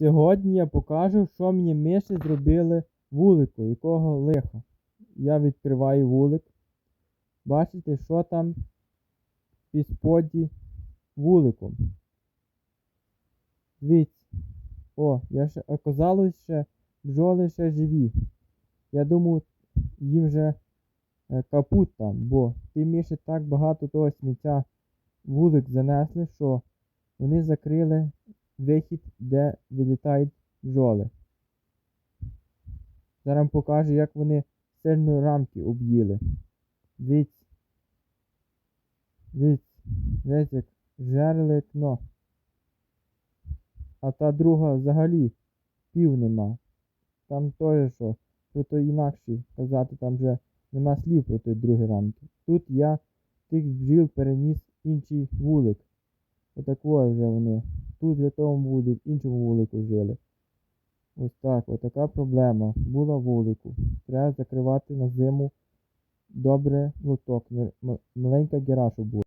Сьогодні я покажу, що мені миші зробили вулику, якого лиха. Я відкриваю вулик. Бачите, що там під споді вуликом. Дивіться. О, я ще оказалось, ще бджоли ще живі. Я думав, їм вже е, капут там, бо ті миші так багато того сміття вулик занесли, що вони закрили вихід, де вилітають бджоли. Зараз покажу, як вони сильно рамки об'їли. Дивіться. Дивіться. Дивіться, як жерли кно. А та друга взагалі пів нема. Там теж що, про то інакше казати, там вже нема слів про той другий рамки. Тут я тих бджіл переніс інший вулик. Отакого вже вони. Тут в тому вулику, іншому вулику жили. Ось так, отака проблема була вулику. Треба закривати на зиму добре лоток. Маленька герашу була.